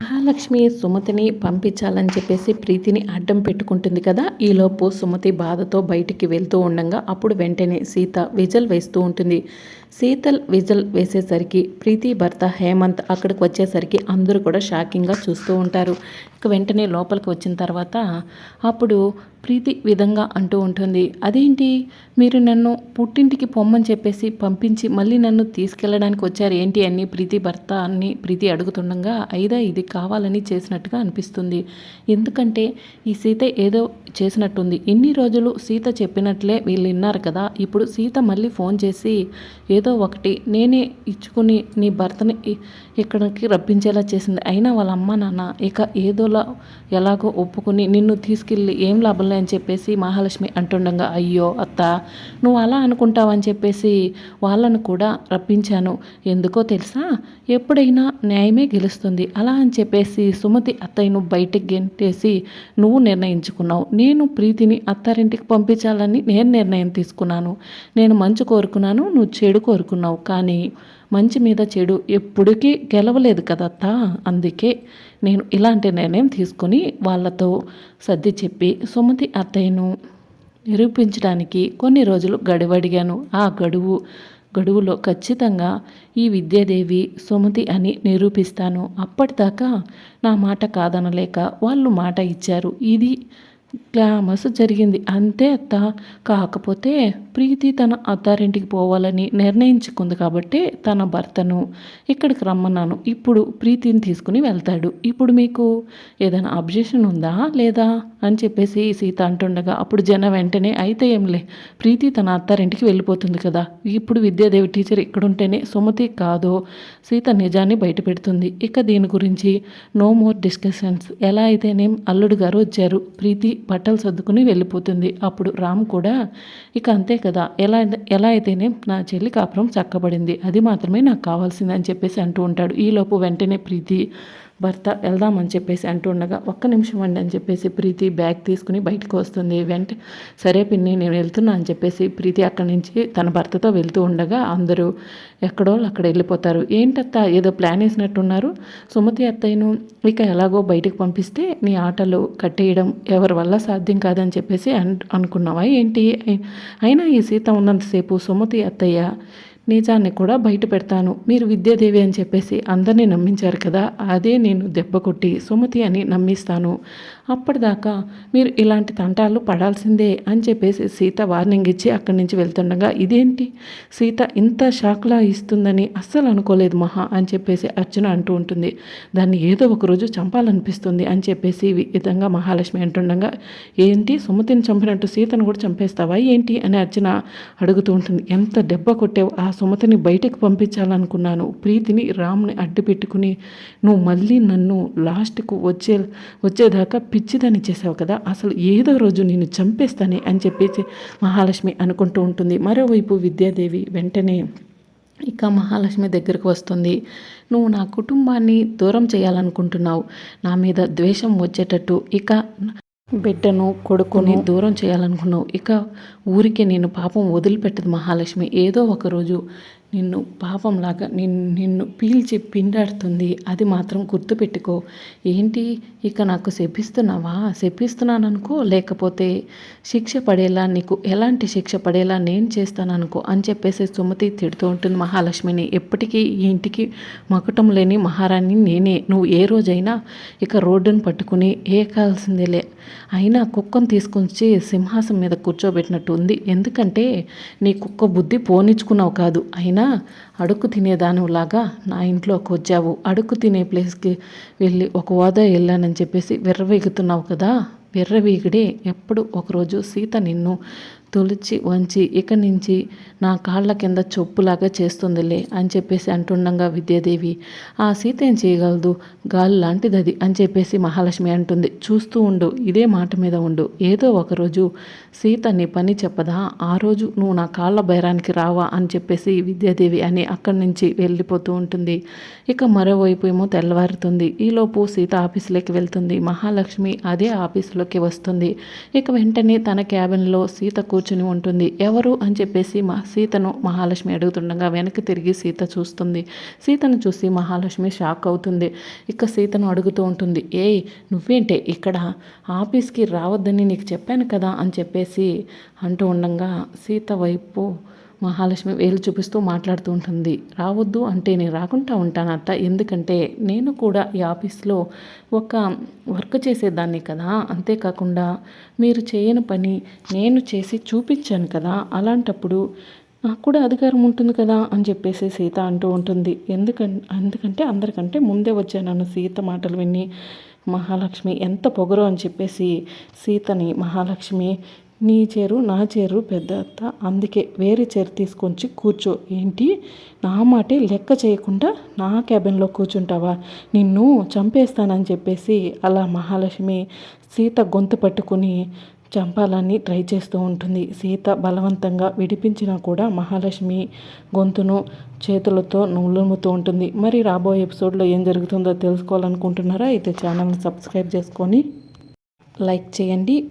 మహాలక్ష్మి సుమతిని పంపించాలని చెప్పేసి ప్రీతిని అడ్డం పెట్టుకుంటుంది కదా. ఈలోపు సుమతి బాధతో బయటికి వెళ్తూ ఉండగా అప్పుడు వెంటనే సీత విజల్ వేస్తూ ఉంటుంది. శీతల్ విజల్ వేసేసరికి ప్రీతి భర్త హేమంత్ అక్కడికి వచ్చేసరికి అందరూ కూడా షాకింగ్గా చూస్తూ ఉంటారు. ఇక వెంటనే లోపలికి వచ్చిన తర్వాత అప్పుడు ప్రీతి విధంగా అంటూ ఉంటుంది అదేంటి? మీరు నన్ను పుట్టింటికి పొమ్మని చెప్పేసి పంపించి మళ్ళీ నన్ను తీసుకెళ్ళడానికి వచ్చారు ఏంటి? అని ప్రీతి భర్త అని ప్రీతి అడుగుతుండగా అయిదా ఇది కావాలని చేసినట్టుగా అనిపిస్తుంది. ఎందుకంటే ఈ సీత ఏదో చేసినట్టుంది. ఇన్ని రోజులు సీత చెప్పినట్లే వీళ్ళు విన్నారు కదా ఇప్పుడు సీత మళ్ళీ ఫోన్ చేసి ఏదో ఒకటి నేనే ఇచ్చుకుని నీ భర్తని ఇక్కడికి రప్పించేలా చేసింది. అయినా వాళ్ళ అమ్మ నాన్న ఇక ఏదోలా ఎలాగో ఒప్పుకుని నిన్ను తీసుకెళ్ళి ఏం లాభం అని చెప్పేసి మహాలక్ష్మి అంటుండగా అయ్యో అత్త నువ్వు అలా అనుకుంటావని చెప్పేసి వాళ్ళను కూడా రప్పించాను. ఎందుకో తెలుసా? ఎప్పుడైనా న్యాయమే గెలుస్తుంది. అలా అని చెప్పేసి సుమతి అత్తయ్యను బయటకు గెంటేసి నువ్వు నిర్ణయించుకున్నావు. నేను ప్రీతిని అత్తారింటికి పంపించాలని నేను నిర్ణయం తీసుకున్నాను. నేను మంచి కోరుకున్నాను నువ్వు చెడు కోరుకున్నావు. కానీ మంచి మీద చెడు ఎప్పటికీ గెలవలేదు కదత్తా అందుకే నేను ఇలాంటి నిర్ణయం తీసుకొని వాళ్ళతో సర్ది చెప్పి సుమతి అత్తయ్యను నిరూపించడానికి కొన్ని రోజులు గడువడిగాను ఆ గడువు గడువులో ఖచ్చితంగా ఈ విద్యాదేవి సుమతి అని నిరూపిస్తాను. అప్పటిదాకా నా మాట కాదనలేక వాళ్ళు మాట ఇచ్చారు. ఇది గ్లామస్ జరిగింది. అంతే అత్త. కాకపోతే ప్రీతి తన అత్తారింటికి పోవాలని నిర్ణయించుకుంది కాబట్టి తన భర్తను ఇక్కడికి రమ్మన్నాను. ఇప్పుడు ప్రీతిని తీసుకుని వెళ్తాడు. ఇప్పుడు మీకు ఏదైనా అబ్జెక్షన్ ఉందా? లేదా? అని చెప్పేసి సీత అంటుండగా అప్పుడు జన వెంటనే అయితే ఏంలే ప్రీతి తన అత్తారింటికి వెళ్ళిపోతుంది కదా. ఇప్పుడు విద్యాదేవి టీచర్ ఇక్కడుంటేనే సుమతి కాదో సీత నిజాన్ని బయటపెడుతుంది. ఇక దీని గురించి నో మోర్ డిస్కషన్స్. ఎలా అయితేనేం అల్లుడు గారు వచ్చారు. ప్రీతి బట్టలు సర్దుకుని వెళ్ళిపోతుంది. అప్పుడు రామ్ కూడా ఇక అంతే కదా ఎలా ఎలా అయితేనే నా చెల్లి కాపురం చక్కబడింది. అది మాత్రమే నాకు కావాల్సింది అని చెప్పేసి అంటూ ఉంటాడు. ఈలోపు వెంటనే ప్రీతి భర్త వెళ్దామని చెప్పేసి అంటుండగా ఒక్క నిమిషం అండి అని చెప్పేసి ప్రీతి బ్యాగ్ తీసుకుని బయటకు వస్తుంది. వెంట సరే పిన్ని నేను వెళ్తున్నా అని చెప్పేసి ప్రీతి అక్కడి నుంచి తన భర్తతో వెళ్తూ ఉండగా అందరూ ఎక్కడో అక్కడ వెళ్ళిపోతారు. ఏంటత్త ఏదో ప్లాన్ వేసినట్టున్నారు? సుమతి అత్తయ్యను ఇక ఎలాగో బయటకు పంపిస్తే నీ ఆటలు కట్టేయడం ఎవరి వల్ల సాధ్యం కాదని చెప్పేసి అన్ అనుకున్నావా? ఏంటి? అయినా ఈ సీత ఉన్నంతసేపు సుమతి అత్తయ్య నిజాన్ని కూడా బయట పెడతాను. మీరు విద్యాదేవి అని చెప్పేసి అందరినీ నమ్మించారు కదా అదే నేను దెబ్బ కొట్టి సుమతి అని నమ్మిస్తాను. అప్పటిదాకా మీరు ఇలాంటి తంటాలు పడాల్సిందే అని చెప్పేసి సీత వార్నింగ్ ఇచ్చి అక్కడి నుంచి వెళ్తుండగా ఇదేంటి? సీత ఇంత షాక్లా ఇస్తుందని అస్సలు అనుకోలేదు మహా అని చెప్పేసి అర్చన అంటూ ఉంటుంది. దాన్ని ఏదో ఒకరోజు చంపాలనిపిస్తుంది అని చెప్పేసి విధంగా మహాలక్ష్మి అంటుండగా ఏంటి? సుమతిని చంపినట్టు సీతను కూడా చంపేస్తావా? ఏంటి? అని అర్చన అడుగుతూ ఉంటుంది. ఎంత దెబ్బ కొట్టావు ఆ సుమతిని బయటకు పంపించాలనుకున్నాను. ప్రీతిని రామ్ని అడ్డు పెట్టుకుని నువ్వు మళ్ళీ నన్ను లాస్ట్కు వచ్చే వచ్చేదాకా పిచ్చిదాన్ని చేసావు కదా అసలు ఏదో రోజు నేను చంపేస్తానే అని చెప్పేసి మహాలక్ష్మి అనుకుంటూ ఉంటుంది. మరోవైపు విద్యాదేవి వెంటనే ఇక మహాలక్ష్మి దగ్గరకు వస్తుంది. నువ్వు నా కుటుంబాన్ని దూరం చేయాలనుకుంటున్నావు. నా మీద ద్వేషం వచ్చేటట్టు. ఇక బిడ్డను కొడుకుని దూరం చేయాలనుకున్నావు. ఇక ఊరికే నేను పాపం వదిలిపెట్టదు మహాలక్ష్మి. ఏదో ఒకరోజు నిన్ను పాపంలాగా నిన్ను నిన్ను పీల్చి పిండాడుతుంది. అది మాత్రం గుర్తుపెట్టుకో. ఏంటి? ఇక నాకు శపిస్తున్నావా? శపిస్తున్నాను అనుకో లేకపోతే శిక్ష పడేలా నీకు ఎలాంటి శిక్ష పడేలా నేను చేస్తాను అనుకో అని చెప్పేసి సుమతి తిడుతూ ఉంటుంది మహాలక్ష్మిని. ఎప్పటికీ ఈ ఇంటికి మకటం లేని మహారాణి నేనే. నువ్వు ఏ రోజైనా ఇక రోడ్డును పట్టుకుని ఏ కాల్సిందేలే అయినా కుక్కను తీసుకొచ్చి సింహాసం మీద కూర్చోబెట్టినట్టు ఉంది. ఎందుకంటే నీ కుక్క బుద్ధి పోనిచ్చుకున్నావు కాదు. అయినా అడుక్కు తినేదానిలాగా నా ఇంట్లోకి వచ్చావు. అడుక్కు తినే ప్లేస్కి వెళ్ళి ఒక హోదా వెళ్ళానని చెప్పేసి విర్రవీగుతున్నావు కదా. విర్రవీగిడే ఎప్పుడు ఒకరోజు సీత నిన్ను తొలిచి వంచి ఇక నుంచి నా కాళ్ళ కింద చొప్పులాగా చేస్తుందిలే అని చెప్పేసి అంటుండగా విద్యాదేవి. ఆ సీత ఏం చేయగలదు? గాలి లాంటిది అది అని చెప్పేసి మహాలక్ష్మి అంటుంది. చూస్తూ ఉండు ఇదే మాట మీద ఉండు. ఏదో ఒకరోజు సీత నీ పని చెప్పదా? ఆ రోజు నువ్వు నా కాళ్ళ బైరానికి రావా? అని చెప్పేసి విద్యాదేవి అని అక్కడి నుంచి వెళ్ళిపోతూ ఉంటుంది. ఇక మరోవైపు ఏమో తెల్లవారుతుంది. ఈలోపు సీత ఆఫీసులోకి వెళ్తుంది. మహాలక్ష్మి అదే ఆఫీసులోకి వస్తుంది. ఇక వెంటనే తన క్యాబిన్లో సీతకు కూర్చుని ఉంటుంది. ఎవరు? అని చెప్పేసి మా సీతను మహాలక్ష్మి అడుగుతుండగా వెనక్కి తిరిగి సీత చూస్తుంది. సీతను చూసి మహాలక్ష్మి షాక్ అవుతుంది. ఇక సీతను అడుగుతూ ఉంటుంది. ఏ నువ్వేంటే ఇక్కడ ఆఫీస్కి రావద్దని నీకు చెప్పాను కదా అని చెప్పేసి అంటూ ఉండగా సీత వైపు మహాలక్ష్మి వేలు చూపిస్తూ మాట్లాడుతూ ఉంటుంది. రావద్దు అంటే నేను రాకుండా ఉంటాను అత్త. ఎందుకంటే నేను కూడా ఈ ఆఫీస్లో ఒక వర్క్ చేసేదాన్ని కదా. అంతేకాకుండా మీరు చేయని పని నేను చేసి చూపించాను కదా. అలాంటప్పుడు నాకు కూడా అధికారం ఉంటుంది కదా అని చెప్పేసి సీత అంటూ ఉంటుంది. ఎందుకంటే ఎందుకంటే అందరికంటే ముందే వచ్చానన్న సీత మాటలు విని మహాలక్ష్మి ఎంత పొగరు అని చెప్పేసి సీతని మహాలక్ష్మి నీ చేరు నా చేరు పెద్ద అత్త. అందుకే వేరే చీర తీసుకొచ్చి కూర్చో. ఏంటి? నా మాటే లెక్క చేయకుండా నా క్యాబిన్లో కూర్చుంటావా? నిన్ను చంపేస్తానని చెప్పేసి అలా మహాలక్ష్మి సీత గొంతు పట్టుకుని చంపాలని ట్రై చేస్తూ ఉంటుంది. సీత బలవంతంగా విడిపించినా కూడా మహాలక్ష్మి గొంతును చేతులతో నులుముతూ ఉంటుంది. మరి రాబోయే ఎపిసోడ్లో ఏం జరుగుతుందో తెలుసుకోవాలనుకుంటున్నారా? అయితే ఛానల్ని సబ్స్క్రైబ్ చేసుకొని లైక్ చేయండి.